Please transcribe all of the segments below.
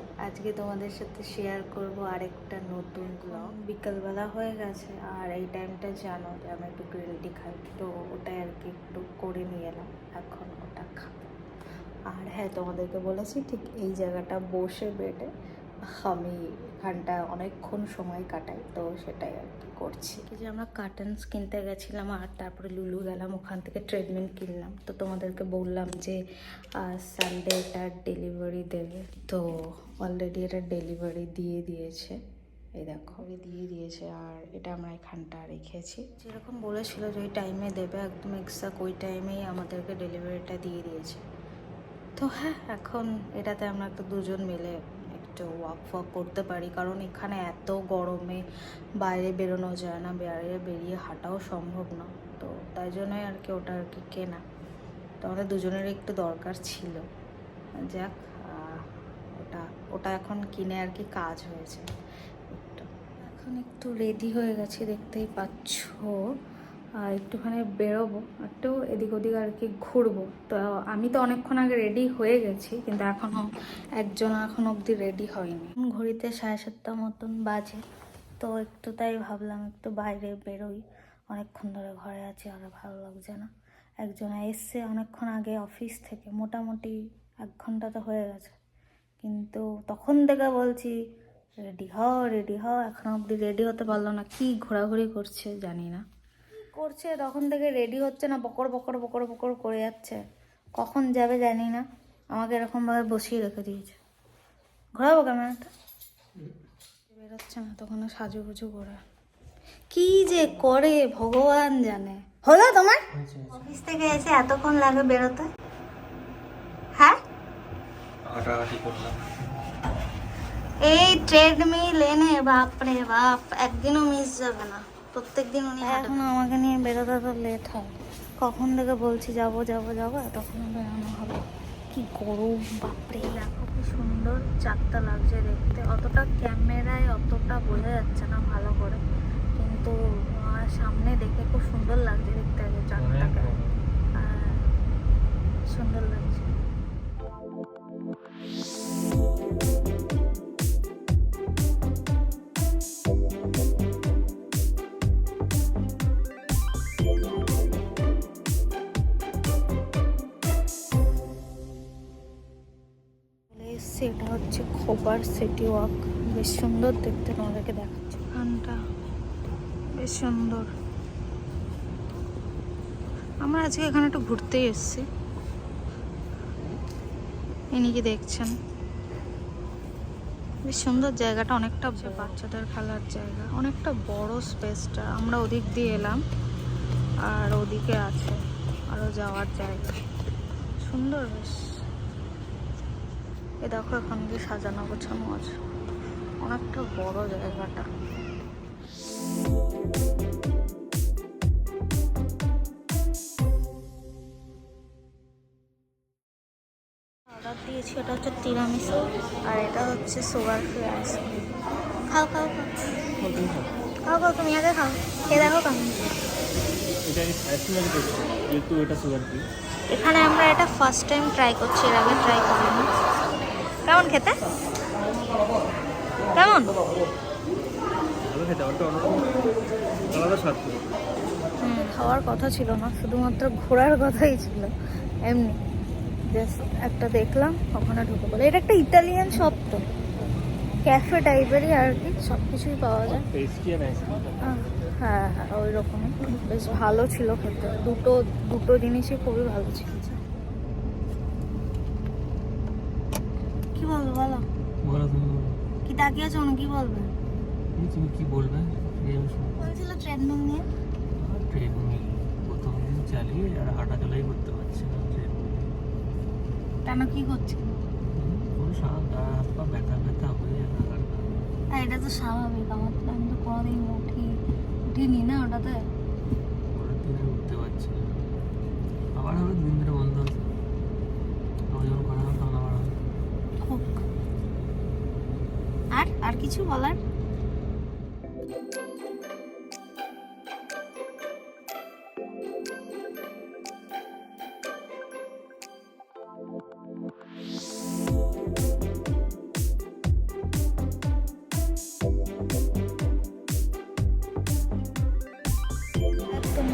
Blog আজকে তোমাদের সাথে শেয়ার করব আরেকটা নতুন ব্লগ বিকালবেলা হয়ে গেছে, আর এই টাইমটা জানো যে আমি একটু গ্রিন খাই, তো ওটাই আর কি একটু করে নিয়ে এলাম। এখন ওটা খাব। আর হ্যাঁ তোমাদেরকে বলেছি ঠিক এই জায়গাটা বসে বেডে আমি এখানটা অনেকক্ষণ সময় কাটাই তো সেটাই আর কি করছি। যে আমরা কার্টেন্স কিনতে গেছিলাম আর তারপরে লুলু গেলাম ওখান থেকে ট্রেডমিল কিনলাম। তো তোমাদেরকে বললাম যে সানডে এটা ডেলিভারি দেবে। তো অলরেডি এটা ডেলিভারি দিয়ে দিয়েছে। এই দেখো। দিয়ে দিয়েছে আর এটা আমরা এখানটা রেখেছি। যেরকম বলেছিল যে ওই টাইমে দেবে একদম এক্সাক্ট ওই টাইমেই আমাদেরকে ডেলিভারিটা দিয়ে দিয়েছে। তো হ্যাঁ এখন এটাতে আমরা একটু দুজন মিলে ওয়াক ফক করতে পারি। কারণ এখানে এত গরমে বাইরে বেরোনো যায় না, বাইরে বেরিয়ে হাঁটাও সম্ভব না। তো তাই জন্যই আর কি ওটা আর কি কেনা। তো আমাদের দুজনের একটু দরকার ছিল। যাক ওটা ওটা এখন কিনে আর কি কাজ হয়েছে। এখন একটু রেডি হয়ে গেছে, দেখতেই পাচ্ছ। একটুখানি বেরোবো একটু এদিক ওদিক আর কি ঘুরবো। তো আমি তো অনেকক্ষণ আগে রেডি হয়ে গেছি কিন্তু এখনও একজন এখন অবধি রেডি হয়নি। ঘড়িতে সাড়ে সাতটা মতন বাজে তো একটু তাই ভাবলাম একটু বাইরে বেরোই। অনেকক্ষণ ধরে ঘরে আছি আর ভালো লাগছে না। একজন এসছে অনেকক্ষণ আগে অফিস থেকে মোটামুটি এক ঘণ্টা তো হয়ে গেছে। কিন্তু তখন থেকে বলছি রেডি হ রেডি হ এখন অবধি রেডি হতে পারল না কি ঘোরাঘুরি করছে জানি না। করছে তখন থেকে রেডি হচ্ছে না বকর বকর বকর বকর করে যাচ্ছে। কখন যাবে জানি না আমাকে এরকমভাবে বসিয়ে রেখে দিয়েছে। ঘোরাবো ক্যামেরাটা? বেরোচ্ছে না তখন সাজুগুজু করে। কি যে করে ভগবান জানে। হলো তোমার? অফিস থেকে এসে এতক্ষণ লাগে বেরোতে? হ্যাঁ? এই ট্রেডমিল এনে বাপরে বাপ একদিনও মিস যাবে না। প্রত্যেক দিন উনি এখন আমাকে নিয়ে বেরোতে তো লেট হয়। কখন থেকে বলছি যাব যাব যাব? তখন বেরোনো হবে। কি গরম বাপরে। দেখো কি সুন্দর চারটা লাগছে দেখতে। অতটা ক্যামেরায় অতটা বোঝা যাচ্ছে না ভালো করে। কিন্তু আমার সামনে দেখে খুব সুন্দর লাগছে দেখতে আছে চারটাকে। সুন্দর লাগছে। হচ্ছে খোপার সিটি ওয়াক। বেশ সুন্দর দেখতে তোমাদেরকে দেখাচ্ছি। ওখানটা বেশ সুন্দর। আমরা আজকে এখানে একটু ঘুরতেই এসেছি। ইনি কি দেখছেন? বেশ সুন্দর জায়গাটা অনেকটা বড়। বাচ্চাদের খেলার জায়গা অনেকটা বড় স্পেসটা। আমরা ওদিক দিয়ে এলাম আর ওদিকে আছে আরও যাওয়ার জায়গা। সুন্দর বেশ। এ দেখো এখন কি সাজানো গোছানো আছে। অনেকটা বড় জায়গাটা। অর্ডার দিয়েছি এটা হচ্ছে তিরামিসু আর এটা হচ্ছে সুগার ফ্রি আইসক্রিম খাও খাও খাও। খাও। খাও তুমি আগে খাও। এ দেখো কেমন। এখানে আমরা এটা ফার্স্ট টাইম ট্রাই করছি এর আগে ট্রাই করিনি। কেমন খেতে? কেমন? খাওয়ার কথা ছিল না শুধুমাত্র ঘোরার কথাই ছিল এমনি। জাস্ট একটা দেখলাম ওখানে ঢুকে পড়ে এটা একটা ইটালিয়ান শপ তো। ক্যাফে টাইপেরই আর কি সব কিছুই পাওয়া যায়। হ্যাঁ হ্যাঁ ওই রকমই বেশ ভালো ছিল খেতে। দুটো দুটো জিনিসই খুবই ভালো ছিল কি বলব বলো। বলো তুমি। কি তাকিয়েছো না কি বলবে? তুমি কি বলবে? বলছিল ট্রেডমিল নিয়ে। ট্রেডমিল প্রথম দিন চালিয়ে আর হাঁটা চলাই করতে পারছি না কেন কি করছে? পুরো সারা গা হাত পা ব্যথা ব্যথা হয়ে আর আর এটা তো স্বাভাবিক আমার তো আমি তো কোনোদিন উঠি উঠিনি না ওটাতে। পরের দিন উঠতে পারছি না। আবার হবে দিন ধরে বন্ধ হচ্ছে আবার যখন করা হবে তখন আবার হবে। হোক। আর আর কিছু বলার?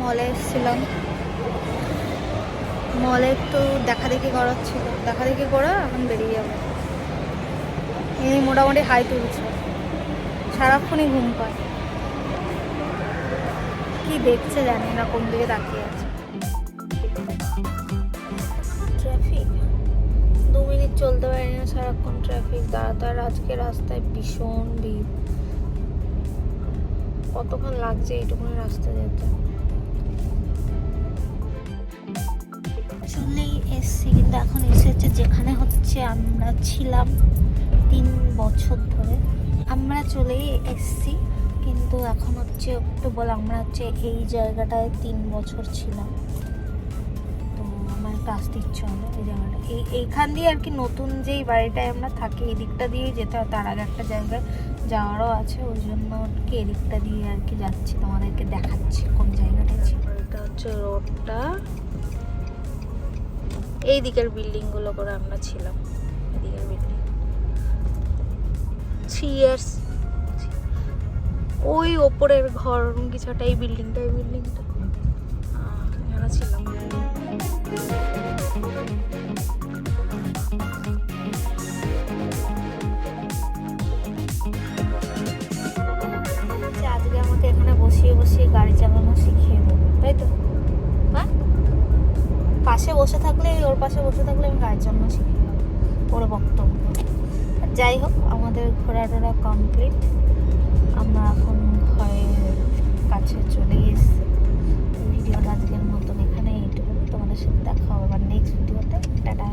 মলে এসেছিলাম। মলে একটু দেখা দেখি করার ছিল। দেখা দেখি করা এখন বেরিয়ে যাব। এই মোটামুটি হাই তুলছে। সারাক্ষণই ঘুম পায়। কি দেখছে জানি না কোন দিকে তাকিয়ে আছে। ট্রাফিক। দু মিনিট চলতে পারি না সারাক্ষণ ট্রাফিক। দাঁড়াতার আজকে রাস্তায় ভীষণ ভিড়। কতক্ষণ লাগছে এইটুকুনি রাস্তা যেতে? চলেই এসছি কিন্তু এখন এসেছে যেখানে হচ্ছে আমরা ছিলাম। তিন বছর ধরে আমরা চলেই এসছি, কিন্তু এখন হচ্ছে একটু বলে আমরা হচ্ছে এই জায়গাটায় তিন বছর ছিলাম। তো আমার আসতে ইচ্ছে হলো এই জায়গাটা। এই, এইখান দিয়ে আর কি নতুন যেই বাড়িটায় আমরা থাকি, এই দিকটা দিয়েই যেতে হয়। তার আগে একটা জায়গায় যাওয়ারও আছে, ওই জন্য কি এদিকটা দিয়ে আর কি যাচ্ছি, তোমাদেরকে দেখাচ্ছি কোন জায়গাটা ছিল। এটা হচ্ছে রোডটা। এই দিকের বিল্ডিংগুলো করে আমরা ছিলাম। থ্রি ইয়ার্স ওই ওপরের ঘর কিছু একটা এই বিল্ডিংটা এই বিল্ডিংটা এখানে ছিলাম আচ্ছা, আজকে আমাকে এখানে বসিয়ে বসিয়ে গাড়ি চালানো শিখিয়ে দেবে তাই তো? হ্যাঁ পাশে বসে থাকলে ওর পাশে বসে থাকলে আমি গাড়ি চালানো দেবো ওর বক্তব্য। যাই হোক আমাদের ঘোরা টোরা কমপ্লিট আমরা এখন ঘরের কাছে চলে এসেছি। ভিডিওটা আজকের মতন এখানে এইটুকু তোমাদের সাথে দেখা হবে আবার নেক্সট ভিডিওতে। টাটা।